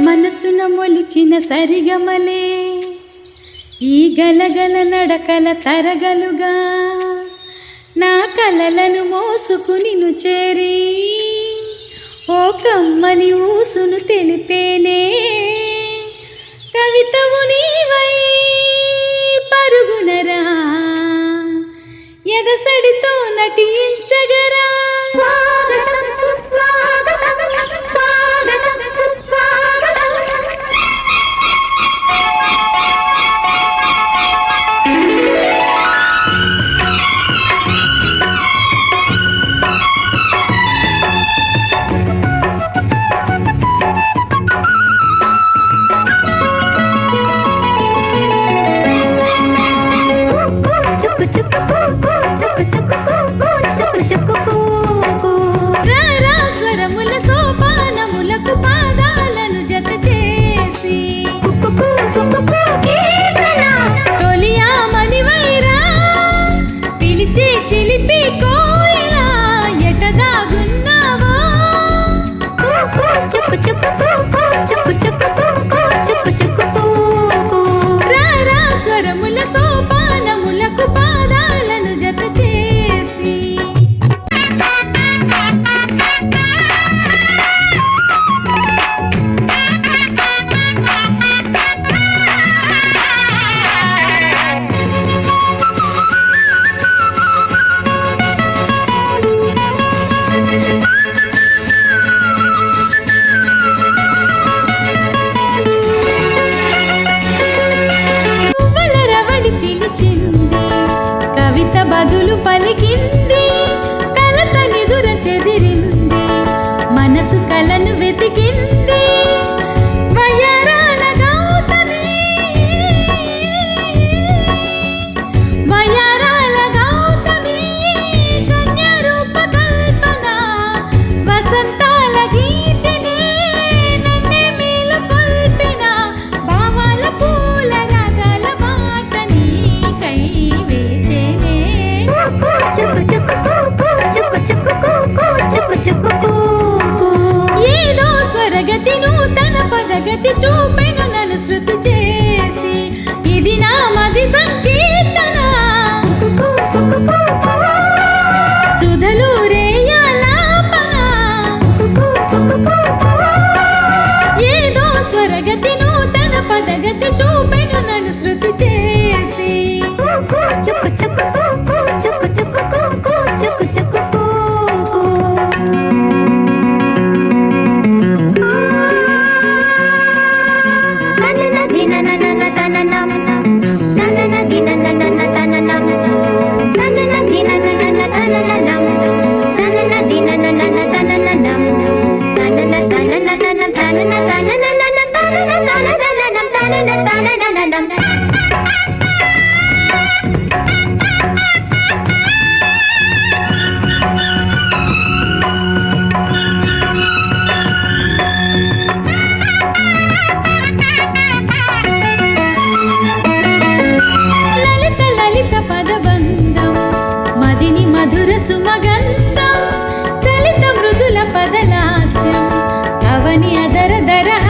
మనసున మొలిచిన సరిగమలే. ఈ గలగల నడకల తరగలుగా నా కలలను మోసుకుని చేరి. ఓ కమ్మని ఊసును తెలిపేనే. కవితవు నీవై పరుగునరా. ఎదసడితో Thank you. బదులు పలికింది నూతన చూపెను నన్ను శృతి చేసి. ఇది నా మది సంకీర్తన. సుధలు ఏదో స్వరగతి నూతన పదగతి చూ మదిని మగంతం చలిత మృదుల పదలాస్యం అవని అదర దరహాసం